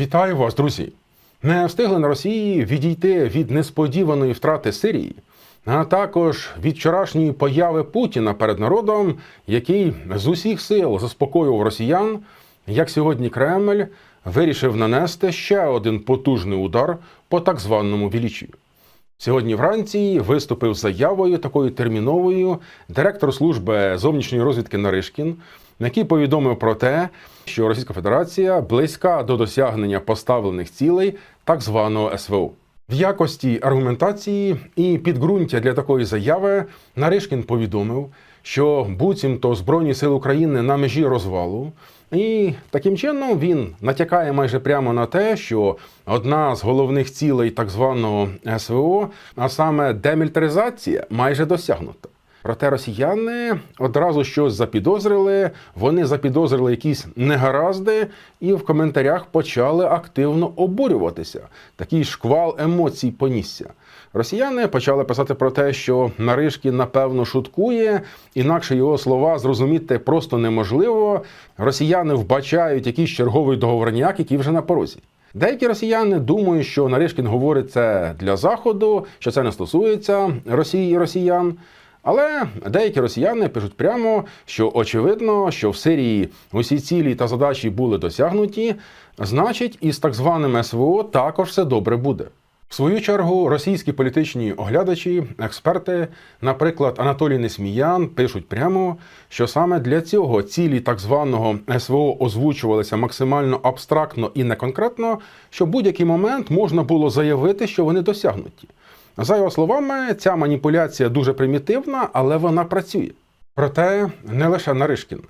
Вітаю вас, друзі! Не встигли на Росії відійти від несподіваної втрати Сирії, а також від вчорашньої появи Путіна перед народом, який з усіх сил заспокоював росіян, як сьогодні Кремль вирішив нанести ще один потужний удар по так званому Вілічію. Сьогодні вранці виступив з заявою такою терміновою директор служби зовнішньої розвідки Наришкін, який повідомив про те, що Російська Федерація близька до досягнення поставлених цілей так званого СВО. В якості аргументації і підґрунтя для такої заяви Наришкін повідомив, що буцімто Збройні сили України на межі розвалу, і таким чином він натякає майже прямо на те, що одна з головних цілей так званого СВО, а саме демілітаризація, майже досягнута. Проте росіяни одразу щось запідозрили, вони запідозрили якісь негаразди і в коментарях почали активно обурюватися. Такий шквал емоцій понісся. Росіяни почали писати про те, що Наришкін напевно шуткує, інакше його слова зрозуміти просто неможливо. Росіяни вбачають якийсь черговий договорняк, який вже на порозі. Деякі росіяни думають, що Наришкін говорить це для заходу, що це не стосується Росії і росіян. Але деякі росіяни пишуть прямо, що очевидно, що в Сирії усі цілі та задачі були досягнуті, значить, із так званим СВО також все добре буде. В свою чергу російські політичні оглядачі, експерти, наприклад, Анатолій Несміян, пишуть прямо, що саме для цього цілі так званого СВО озвучувалися максимально абстрактно і неконкретно, що в будь-який момент можна було заявити, що вони досягнуті. За його словами, ця маніпуляція дуже примітивна, але вона працює. Проте не лише Наришкін.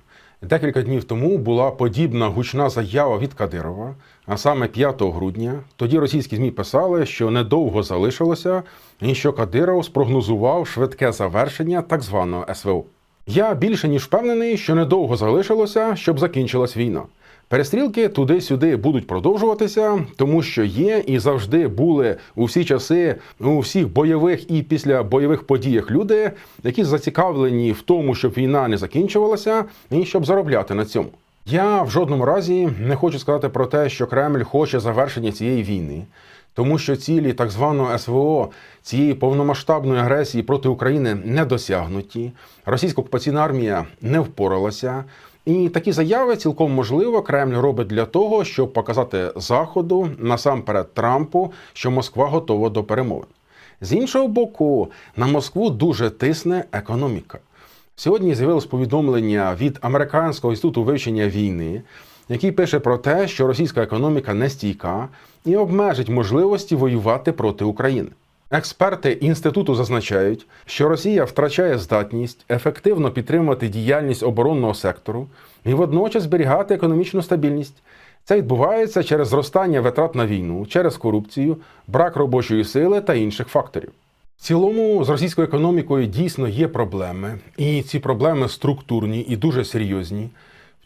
Декілька днів тому була подібна гучна заява від Кадирова, а саме 5 грудня. Тоді російські ЗМІ писали, що недовго залишилося, і що Кадиров спрогнозував швидке завершення так званого СВО. Я більше ніж впевнений, що недовго залишилося, щоб закінчилась війна. Перестрілки туди-сюди будуть продовжуватися, тому що є і завжди були у всі часи у всіх бойових і після бойових подіях люди, які зацікавлені в тому, щоб війна не закінчувалася, і щоб заробляти на цьому. Я в жодному разі не хочу сказати про те, що Кремль хоче завершення цієї війни. Тому що цілі так званого СВО цієї повномасштабної агресії проти України не досягнуті. Російська окупаційна армія не впоралася. І такі заяви цілком можливо Кремль робить для того, щоб показати Заходу насамперед Трампу, що Москва готова до перемовин. З іншого боку, на Москву дуже тисне економіка. Сьогодні з'явилось повідомлення від Американського інституту вивчення війни, який пише про те, що російська економіка нестійка і обмежить можливості воювати проти України. Експерти інституту зазначають, що Росія втрачає здатність ефективно підтримувати діяльність оборонного сектору і водночас зберігати економічну стабільність. Це відбувається через зростання витрат на війну, через корупцію, брак робочої сили та інших факторів. В цілому з російською економікою дійсно є проблеми, і ці проблеми структурні і дуже серйозні.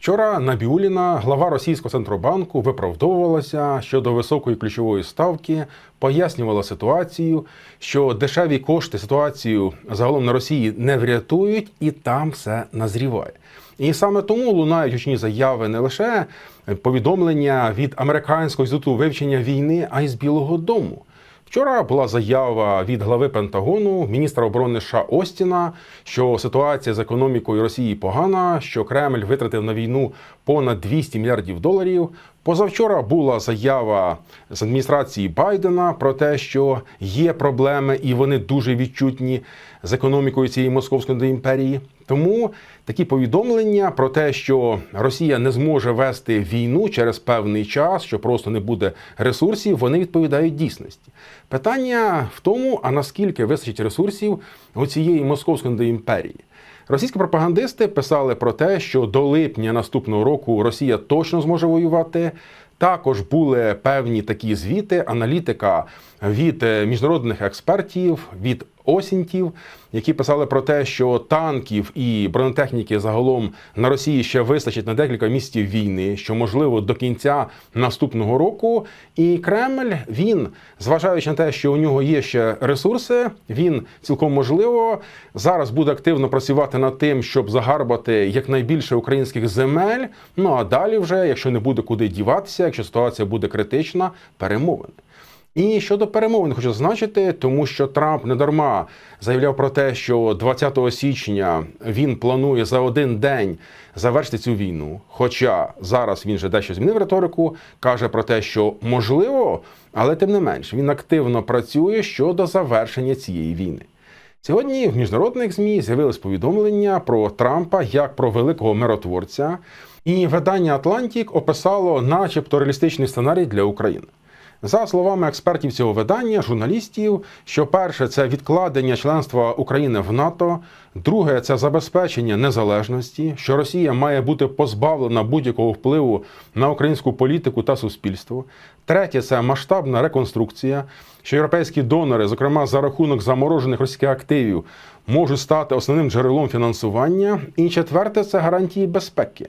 Вчора Набіуліна, глава російського центробанку, виправдовувалася щодо високої ключової ставки, пояснювала ситуацію, що дешеві кошти ситуацію загалом на Росії не врятують, і там все назріває. І саме тому лунають гучні заяви не лише повідомлення від американського інституту вивчення війни, а й з Білого Дому. Вчора була заява від глави Пентагону, міністра оборони США Остіна, що ситуація з економікою Росії погана, що Кремль витратив на війну понад 200 мільярдів доларів. Позавчора була заява з адміністрації Байдена про те, що є проблеми і вони дуже відчутні з економікою цієї московської імперії. Тому такі повідомлення про те, що Росія не зможе вести війну через певний час, що просто не буде ресурсів, вони відповідають дійсності. Питання в тому, а наскільки вистачить ресурсів у цієї московської імперії. Російські пропагандисти писали про те, що до липня наступного року Росія точно зможе воювати. Також були певні такі звіти, аналітика від міжнародних експертів, від Осінтів, які писали про те, що танків і бронетехніки загалом на Росії ще вистачить на декілька місяців війни, що можливо до кінця наступного року. І Кремль він, зважаючи на те, що у нього є ще ресурси, він цілком можливо зараз буде активно працювати над тим, щоб загарбати якнайбільше українських земель. Ну а далі, вже, якщо не буде куди діватися, якщо ситуація буде критична, перемовини. І щодо перемовин хочу зазначити, тому що Трамп недарма заявляв про те, що 20 січня він планує за один день завершити цю війну. Хоча зараз він же дещо змінив риторику, каже про те, що можливо, але тим не менш він активно працює щодо завершення цієї війни. Сьогодні в міжнародних змі з'явилось повідомлення про Трампа як про великого миротворця, і видання Атлантік описало, начебто, реалістичний сценарій для України. За словами експертів цього видання, журналістів, що перше це відкладення членства України в НАТО, друге це забезпечення незалежності, що Росія має бути позбавлена будь-якого впливу на українську політику та суспільство. Третє це масштабна реконструкція, що європейські донори, зокрема за рахунок заморожених російських активів, можуть стати основним джерелом фінансування. І четверте це гарантії безпеки.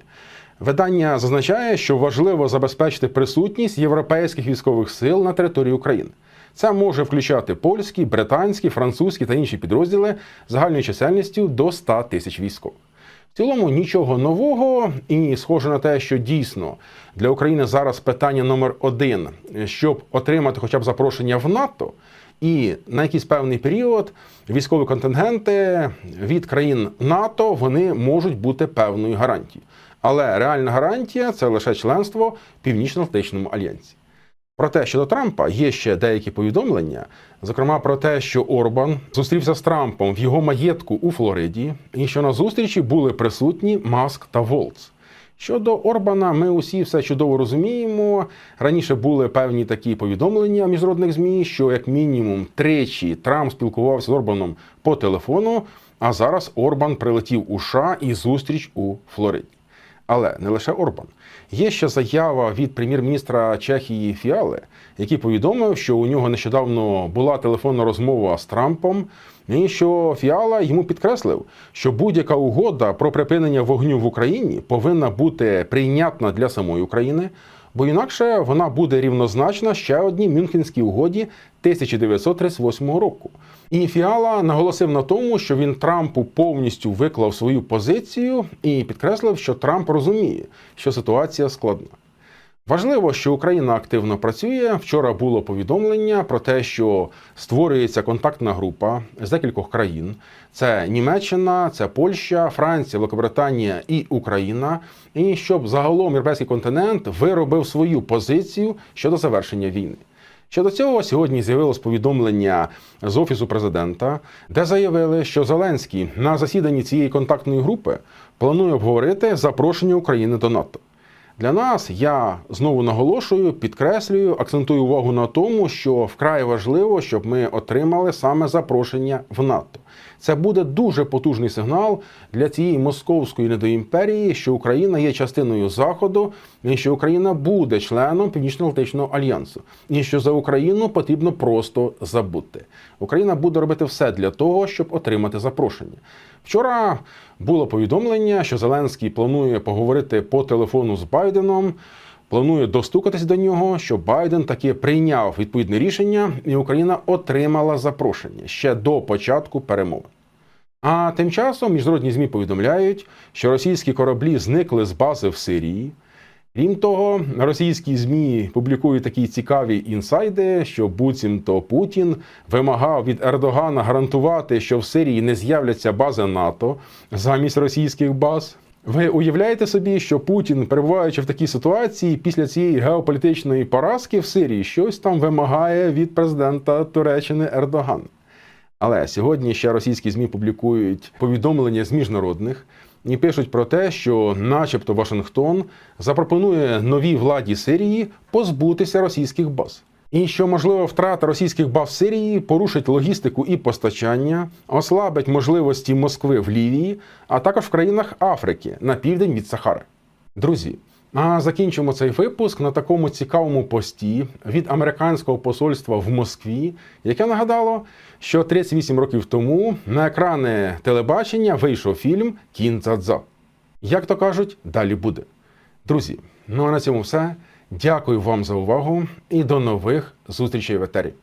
Видання зазначає, що важливо забезпечити присутність європейських військових сил на території України. Це може включати польські, британські, французькі та інші підрозділи загальною чисельністю до 100 тисяч військових. В цілому нічого нового, і схоже на те, що дійсно для України зараз питання номер один, щоб отримати хоча б запрошення в НАТО. І на якийсь певний період військові контингенти від країн НАТО вони можуть бути певною гарантією. Але реальна гарантія це лише членство в Північно-Атлантичному альянсі. Проте щодо Трампа є ще деякі повідомлення, зокрема про те, що Орбан зустрівся з Трампом в його маєтку у Флориді, і що на зустрічі були присутні Маск та Волц. Щодо Орбана, ми усі все чудово розуміємо. Раніше були певні такі повідомлення міжнародних змі, що як мінімум тричі Трамп спілкувався з Орбаном по телефону. А зараз Орбан прилетів у США і зустріч у Флориді. Але не лише Орбан. Є ще заява від прем'єр-міністра Чехії Фіали, який повідомив, що у нього нещодавно була телефонна розмова з Трампом, і що Фіала йому підкреслив, що будь-яка угода про припинення вогню в Україні повинна бути прийнятна для самої України, бо інакше вона буде рівнозначна ще одній Мюнхенській угоді 1938 року. І Фіала наголосив на тому, що він Трампу повністю виклав свою позицію і підкреслив, що Трамп розуміє, що ситуація складна. Важливо, що Україна активно працює. Вчора було повідомлення про те, що створюється контактна група з декількох країн: це Німеччина, це Польща, Франція, Великобританія і Україна. І щоб загалом європейський континент виробив свою позицію щодо завершення війни. Щодо цього сьогодні з'явилось повідомлення з офісу президента, де заявили, що Зеленський на засіданні цієї контактної групи планує обговорити запрошення України до НАТО. Для нас я знову наголошую, підкреслюю, акцентую увагу на тому, що вкрай важливо, щоб ми отримали саме запрошення в НАТО. Це буде дуже потужний сигнал для цієї московської недоімперії, що Україна є частиною Заходу, і що Україна буде членом Північно-Атлантичного альянсу, і що за Україну потрібно просто забути. Україна буде робити все для того, щоб отримати запрошення. Вчора було повідомлення, що Зеленський планує поговорити по телефону з Байденом. Планує достукатись до нього, що Байден таки прийняв відповідне рішення, і Україна отримала запрошення ще до початку перемовин. А тим часом міжнародні змі повідомляють, що російські кораблі зникли з бази в Сирії. Крім того, російські змі публікують такі цікаві інсайди, що буцімто Путін вимагав від Ердогана гарантувати, що в Сирії не з'являться бази НАТО замість російських баз. Ви уявляєте собі, що Путін, перебуваючи в такій ситуації, після цієї геополітичної поразки в Сирії, щось там вимагає від президента Туреччини Ердоган. Але сьогодні ще російські змі публікують повідомлення з міжнародних і пишуть про те, що, начебто, Вашингтон запропонує новій владі Сирії позбутися російських баз. І що можливо втрата російських баз в Сирії порушить логістику і постачання, ослабить можливості Москви в Лівії, а також в країнах Африки на південь від Сахари. Друзі, А закінчимо цей випуск на такому цікавому пості від американського посольства в Москві, яке нагадало, що 38 років тому на екрани телебачення вийшов фільм Кін Дзадзо. Як то кажуть, далі буде. Друзі, ну а на цьому все. Дякую вам за увагу і до нових зустрічей в етері.